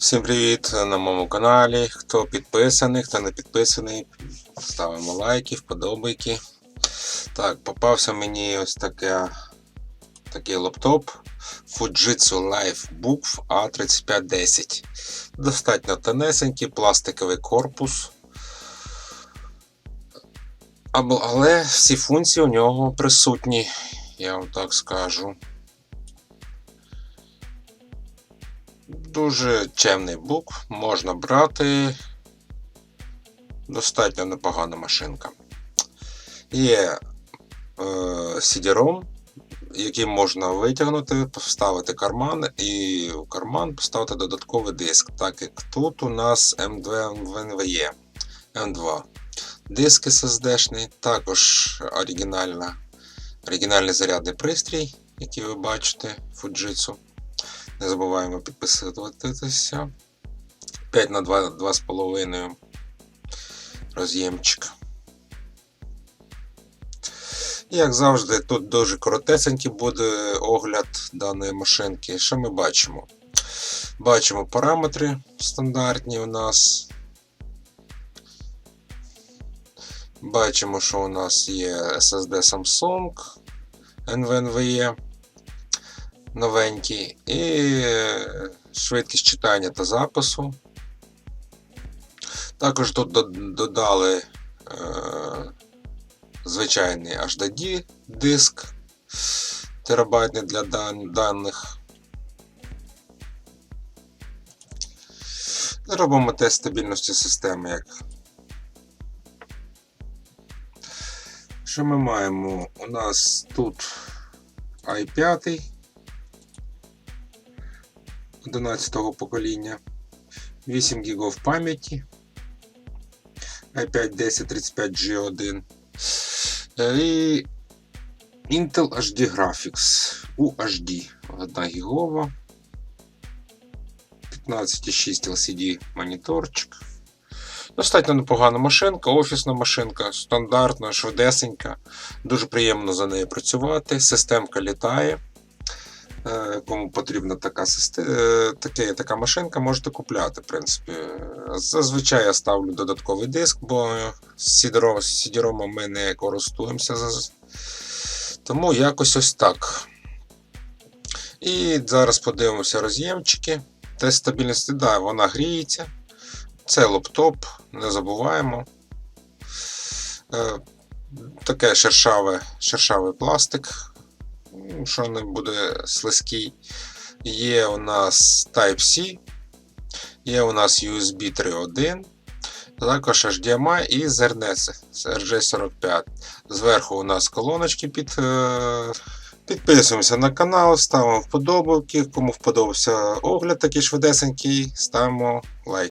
Всім привіт на моєму каналі. Хто підписаний, хто не підписаний, ставимо лайки, вподобайки. Так, попався мені ось таке, такий лаптоп Fujitsu Live Book A3510. Достатньо тонесенький пластиковий корпус. Але всі функції у нього присутні, я вам так скажу. Дуже чемний бук, можна брати. Достатньо непогана машинка. Є е, CD-ROM, який можна витягнути, вставити карман і в карман поставити додатковий диск, так як тут у нас M2 NVE M2. Диск SSD-шний, також оригінальний зарядний пристрій, який ви бачите, Fujitsu. Не забуваємо підписуватися. 5 на 2, 2,5 роз'ємчик. Як завжди, тут дуже коротесенький буде огляд даної машинки. Що ми бачимо? Бачимо параметри стандартні у нас. Бачимо, що у нас є SSD Samsung NVNVE новенький і швидкість читання та запису. Також тут додали е, звичайний HDD диск терабайтний для дан- даних. Зробимо тест стабільності системи. Як. Що ми маємо? У нас тут i5 11 покоління, 8 ГБ пам'яті, i5 1035G1 е, і Intel HD Graphics UHD 1 гігова, 15,6 LCD моніторчик. Достатньо непогана машинка, офісна машинка, стандартна, швидесенька. Дуже приємно за нею працювати. Системка літає. Е, Кому потрібна така, е, таке, така машинка, можете купляти. В принципі. Зазвичай я ставлю додатковий диск, бо CD-ROM ми не користуємося. Тому якось ось так. І зараз подивимося роз'ємчики. Тест стабільності, да, вона гріється. Це лаптоп, не забуваємо. Е, Таке шершаве, шершавий пластик, що не буде слизький. Є у нас Type-C, є у нас USB 3.1, також HDMI і Zernes RJ45. Зверху у нас колоночки під. е, Підписуємося на канал, ставимо вподобайки. Кому вподобався огляд такий швидесенький, ставимо лайк.